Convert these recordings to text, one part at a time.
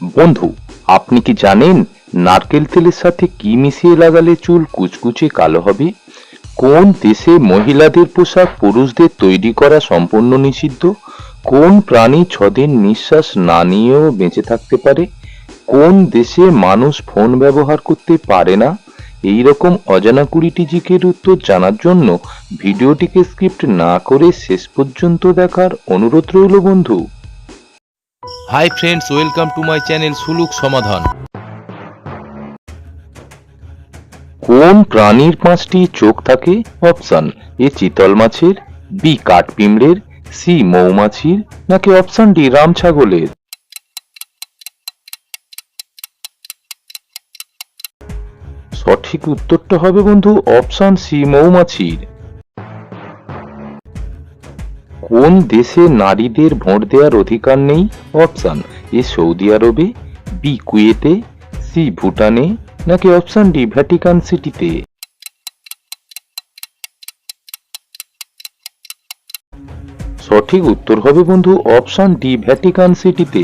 বন্ধু, আপনি কি জানেন নারকেল তেলের সাথে কি মিশিয়ে লাগালে চুল কুচকুচে কালো হবে? কোন দেশে মহিলাদের পোশাক পুরুষদের তৈরি করা সম্পূর্ণ নিষিদ্ধ? কোন প্রাণী ছদিন নিঃশ্বাস না নিয়েও বেঁচে থাকতে পারে? কোন দেশে মানুষ ফোন ব্যবহার করতে পারে না? এই রকম অজানা কুড়িটি জিকের উত্তর জানার জন্য ভিডিওটিকে স্ক্রিপ্ট না করে শেষ পর্যন্ত দেখার অনুরোধ রইল বন্ধু। Hi friends welcome to my channel সুলুক সমাধান কোন প্রাণীর পাঁচটি চোখ থাকে? অপশন এ চিতল মাছের বি কাঠ পিঁমড়ের সি মৌমাছির, নাকি অপশন ডি রাম ছাগলের? সঠিক উত্তরটা হবে বন্ধু অপশন সি মৌমাছির। কোন দেশে নারীদের ভোট দেওয়ার অধিকার নেই? অপশন এ সৌদি আরবে, বি কুয়েতে, সি ভুটানে নাকি অপশন ডি ভ্যাটিকান সিটিতে? সঠিক উত্তর হবে বন্ধু অপশন ডি ভ্যাটিকান সিটিতে।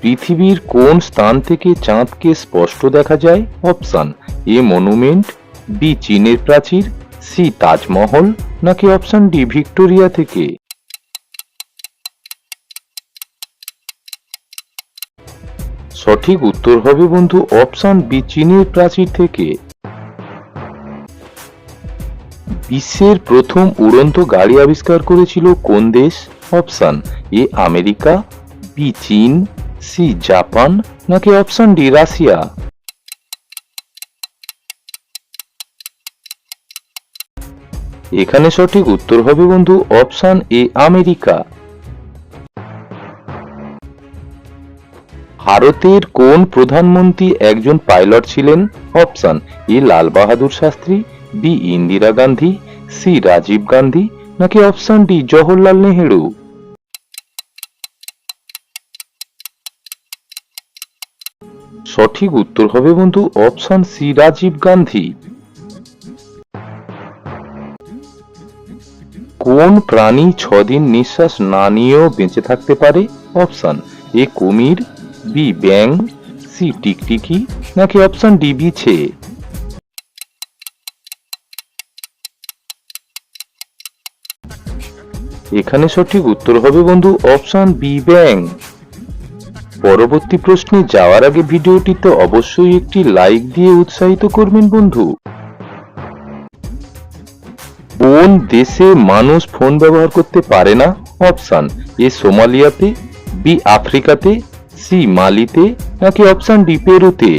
পৃথিবীর কোন স্থান থেকে চাঁদকে স্পষ্ট দেখা যায়? অপশন এ মনুমেন্ট, বি চীনের প্রাচীর সি তাজমহল নাকি অপশন ডি ভিক্টোরিয়া থেকে? সঠিক উত্তর হবে বন্ধু অপশন বি চীনের প্রাচীর থেকে। বিশ্বের প্রথম উড়ন্ত গাড়ি আবিষ্কার করেছিল কোন দেশ? অপশন এ আমেরিকা বি চীন সি জাপান, নাকি অপশন ডি রাশিয়া? এখানে সঠিক উত্তর হবে বন্ধু অপশন এ, আমেরিকা। ভারতের কোন প্রধানমন্ত্রী একজন পাইলট ছিলেন? Option A, Lal Bahadur Shastri, B, Indira Gandhi, C, Rajiv Gandhi, নাকি অপশন ডি, জওহরলাল নেহেরু? সঠিক উত্তর হবে বন্ধু অপশন সি, রাজীব গান্ধী। কোন প্রাণী ছদিন নিঃশ্বাস না নিয়েও বেঁচে থাকতে পারে? অপশন এ কুমির, বি ব্যাং সি টিকটিকি, নাকি অপশন ডি বিছে? এখানে সঠিক উত্তর হবে বন্ধু অপশন বি ব্যাং পরবর্তী প্রশ্নে যাওয়ার আগে ভিডিওটিতে অবশ্যই একটি লাইক দিয়ে উৎসাহিত করবেন বন্ধু। কোন দেশে মানুষ ফোন ব্যবহার করতে পারে না? অপশন এ সোমালিয়াতে, বি আফ্রিকাতে, সি মালিতে নাকি অপশন ডি পেরুতে?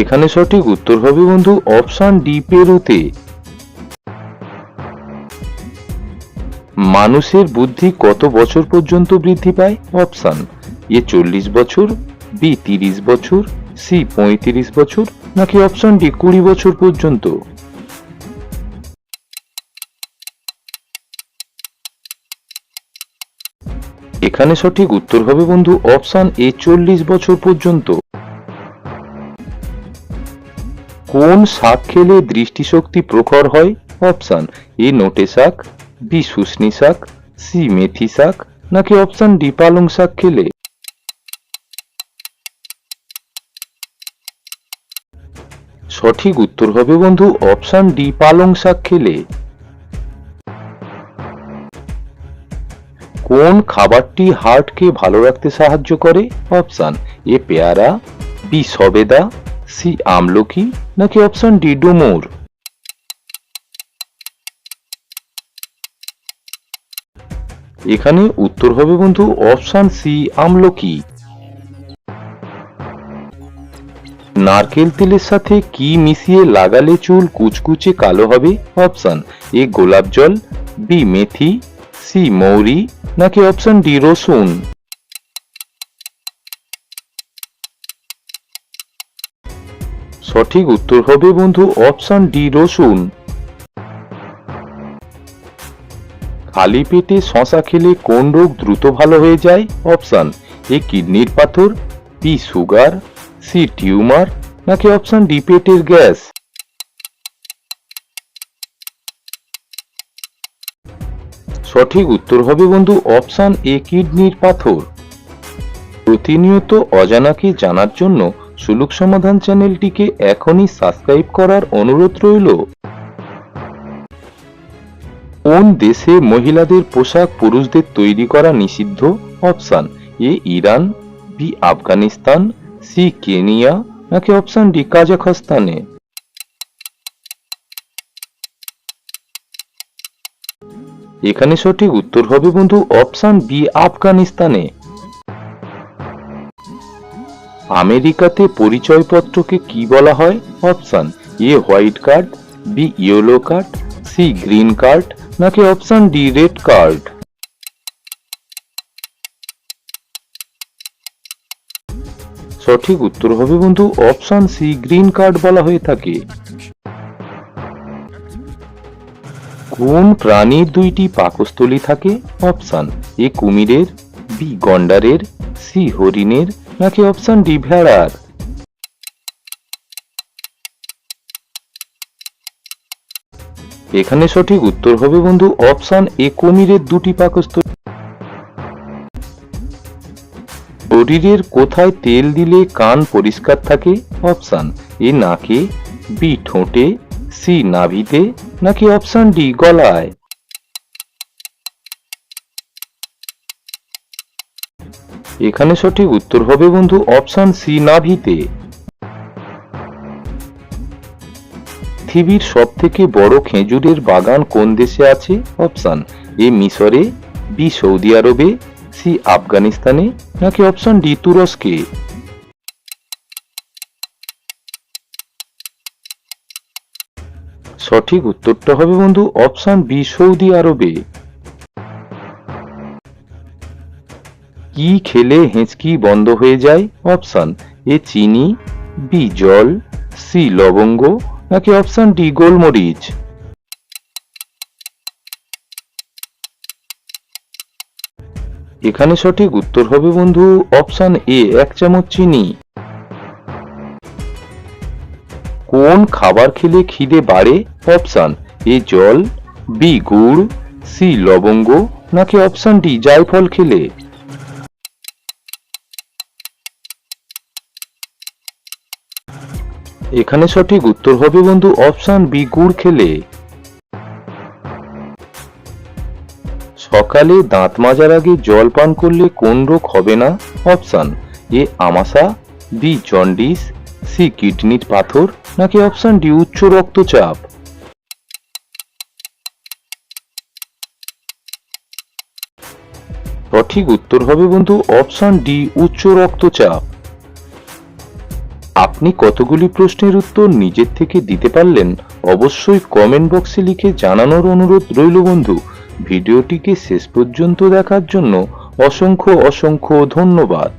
এখানে সঠিক উত্তর হবে বন্ধু অপশন ডি পেরুতে। মানুষের বুদ্ধি কত বছর পর্যন্ত বৃদ্ধি পায়? অপশন এ চল্লিশ বছর বি তিরিশ বছর, সি পঁয়ত্রিশ বছর, নাকি অপশন ডি কুড়ি বছর পর্যন্ত? এখানে সঠিক উত্তর হবে বন্ধু অপশন এ চল্লিশ বছর পর্যন্ত। কোন শাক খেলে দৃষ্টিশক্তি প্রখর হয়? অপশন এ নোটে শাক, বি শুশনি শাক, সি মেথি শাক, নাকি অপশন ডি পালং শাক খেলে? সঠিক উত্তর হবে বন্ধু অপশন ডি, পালং শাক খেলে। কোন খাবারটি হার্টকে ভালো রাখতে সাহায্য করে? অপশন এ, পেয়ারা, বি, সবেদা, সি, আমলকি, নাকি অপশন ডি, ডুমুর? এখানে উত্তর হবে বন্ধু অপশন সি, আমলকি। নারকেল তেলের সাথে কি মিশিয়ে লাগালে চুল কুচকুচে কালো হবে? অপশন, এ গোলাপ জল, বি মেথি, সি মৌরি, নাকি অপশন ডি রসুন? সঠিক উত্তর হবে বন্ধু অপশন ডি রসুন। খালি পেটে শশা খেলে কোন রোগ দ্রুত ভালো হয়ে যায়? অপশন, এ কিডনির পাথর, বি সুগার সি টিউমার নাকি অপশন ডি পেটের গ্যাস? সঠিক উত্তর হবে বন্ধু অপশান এ কিডনির পাথর। প্রতিনিয়ত অজানাকে জানার জন্য সুলুক সমাধান চ্যানেলটিকে এখনই সাবস্ক্রাইব করার অনুরোধ রইল। কোন দেশে মহিলাদের পোশাক পুরুষদের তৈরি করা নিষিদ্ধ? Option A Iran, B Afghanistan C Kenya নাকি অপশান ডি কাজাখস্তানে? এখানে সঠিক উত্তর হবে বন্ধু অপশন বি আফগানিস্তানে। আমেরিকাতে পরিচয়পত্রকে কি বলা হয়? Option A white card, B yellow card, C green card নাকি অপশন ডি রেড কার্ড? সঠিক উত্তর হবে বন্ধু অপশান সি গ্রিন কার্ড বলা হয়ে থাকে। কোন প্রাণীর দুইটি পাকস্থলী থাকে? অপশান এ কুমিরের বি গন্ডারের সি হরিণের, নাকি অপশান ডি ভেড়ার? এখানে সঠিক উত্তর হবে বন্ধু অপশান এ কুমিরের দুটি পাকস্থলী শরীরের কোথায় তেল দিলে কান পরিষ্কার থাকে? অপশান এ নাকে, বি ঠোঁটে, সি নাভিতে, নাকি অপশান ডি গলায়? এখানে সঠিক উত্তর হবে বন্ধু অপশান সি নাভিতে। পৃথিবীর সব থেকে বড় খেজুরের বাগান কোন দেশে আছে? অপশান এ মিশরে, বি সৌদি আরবে সি আফগানিস্তানে নাকি অপশন ডি তুরস্কে? সঠিক উত্তরটা হবে বন্ধু অপশন বি, সৌদি আরবে। কি খেলে হেঁচকি বন্ধ হয়ে যায়? অপশন এ, চিনি, বি, জল, সি, লবঙ্গ, নাকি অপশন ডি, গোলমরিচ? এখানে সঠিক উত্তর হবে বন্ধু অপশান এ, এক চামচ চিনি। কোন খাবার খেলে খিদে বাড়ে? অপশান এ, জল, বি, গুড়, সি, লবঙ্গ, নাকি অপশন ডি, জায়ফল খেলে? এখানে সঠিক উত্তর হবে বন্ধু অপশান বি, গুড় খেলে। সকালে দাঁত মাজার আগে জল পান করলে কোন রোগ হবে না? অপশন এ আমাশা বি জন্ডিস সি কিডনির পাথর, নাকি অপশন ডি উচ্চ রক্তচাপ? সঠিক উত্তর হবে বন্ধু অপশন ডি উচ্চ রক্তচাপ। আপনি কতগুলি প্রশ্নের উত্তর নিজের থেকে দিতে পারলেন? অবশ্যই কমেন্ট বক্সে লিখে জানানোর অনুরোধ রইল বন্ধু। ভিডিওটিকে শেষ পর্যন্ত দেখার জন্য অসংখ্য অসংখ্য ধন্যবাদ।